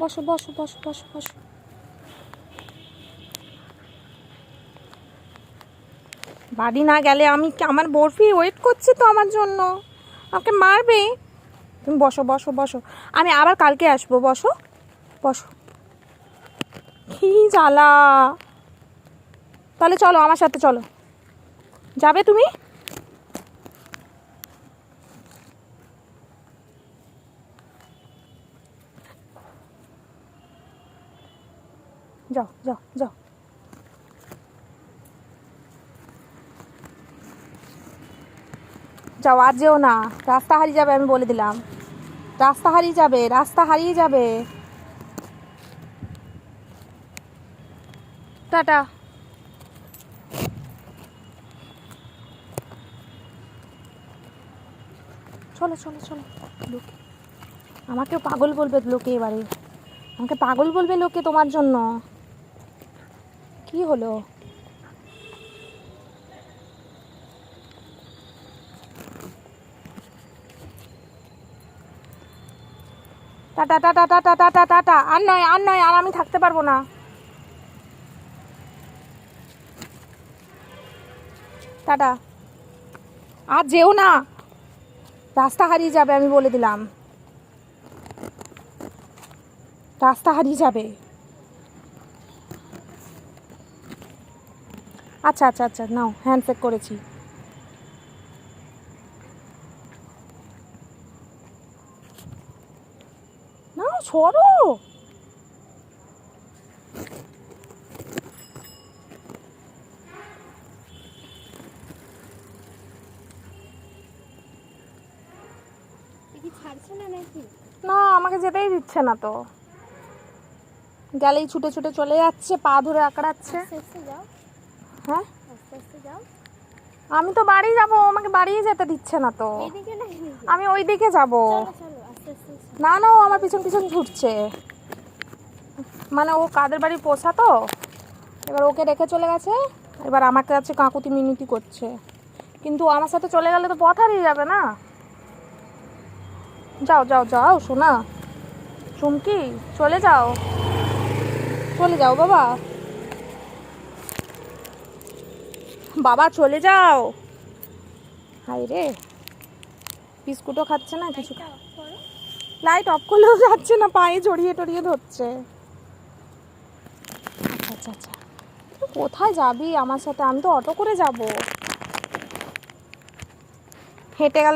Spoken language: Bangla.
বসো বসো বসো বসো বসো। বাড়ি না গেলে আমি আমার বরফি ওয়েট করছে তো আমার জন্য। আমাকে মারবে। তুমি বসো বসো বসো। আমি আবার কালকে আসব, বসো। বসো। কি জ্বালা। তাহলে চলো, আমার সাথে চলো। যাবে তুমি? যাও যাও যাও। যাও, আর যেও না। রাস্তা হারিয়ে যাবে আমি বলে দিলাম। রাস্তা হারিয়ে যাবে, রাস্তা হারিয়ে যাবে। টাটা। চলো চলো চলো। লোকে। আমাকেও পাগল বলবে লোকে এবারে। আমাকে পাগল বলবে লোকে তোমার জন্য। কি হলো? Tata tata tata tata tata আর নয় আর নয়, আর আমি থাকতে পারব না। টাটা। আর যেও না। রাস্তা হারিয়ে যাবে, আমি বলে দিলাম। রাস্তা হারিয়ে যাবে। আচ্ছা আচ্ছা আচ্ছা নাও হ্যান্ডশেক করেছি। না সরো। ছাড়ছে না না আমাকে যেতেই দিচ্ছে না তো। গেলেই ছুটে ছুটে চলে যাচ্ছে পা ধরে আঁকড়াচ্ছে। আস্তে যাও। হ্যাঁ আমি তো বাড়ি যাব আমাকে বাড়িই যেতে দিচ্ছে না তো। আমি ওই দিকে যাব। না না ও আমার পিছন পিছন ছুটছে মানে ও কাদের বাড়ি পোষা তো? এবার ওকে রেখে চলে গেছে এবার আমাকে কাছে কাকুতি মিনতি করছে। কিন্তু আমার সাথে চলে গেলে তো পথ হারিয়ে যাবে না। যাও যাও যাও শোনা চুমকি চলে যাও। চলে যাও বাবা। বাবা চলে যাও। হাই রে। বিস্কুটও খাচ্ছে না কিছু লাইট অফ করলেও যাচ্ছে না পায়ে জড়িয়ে টড়িয়ে ধরছে। আচ্ছা আচ্ছা আচ্ছা। কোথায় যাবি আমার সাথে? আমি তো অটো করে যাব। হেঁটে গেলেও